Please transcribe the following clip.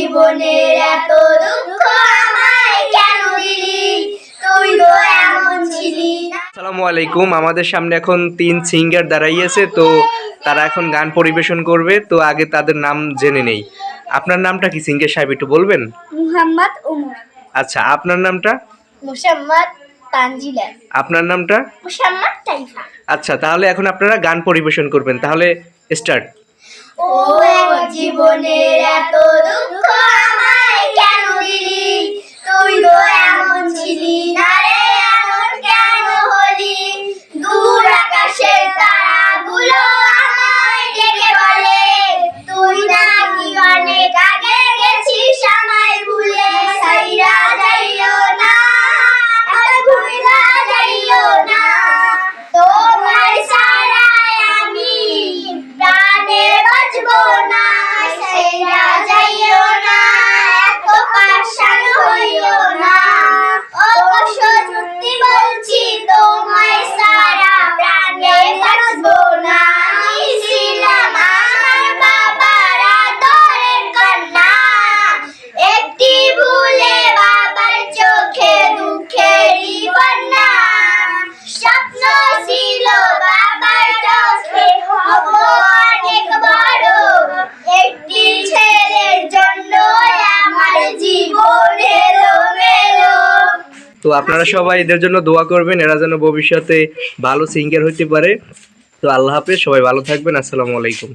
জীবনের এত দুঃখ আমায় কেন দিলি? তুই তো এমন ছিলি আসসালামু আলাইকুম। আমাদের সামনে এখন তিন সিঙ্গার দাঁড়াইয়েছে তো তারা এখন গান পরিবেশন করবে তো আগে তাদের নাম জেনে নেই। আপনার নামটা কি? সিঙ্গার সাহেব একটু বলবেন? মুহাম্মদ উমর আচ্ছা আপনার নামটা? মুসাম্মদ তানজিলা। আপনার নামটা? মুসাম্মদ তাইফা। আচ্ছা তাহলে এখন আপনারা গান পরিবেশন করবেন। তাহলে স্টার্ট ও জীবনের এত তো আপনারা সবাই এদের জন্য দোয়া করবেন এরা যেন ভবিষ্যতে ভালো সিঙ্গার হতে পারে। তো আল্লাহ হাফেজ সবাই ভালো থাকবেন আসসালামু আলাইকুম।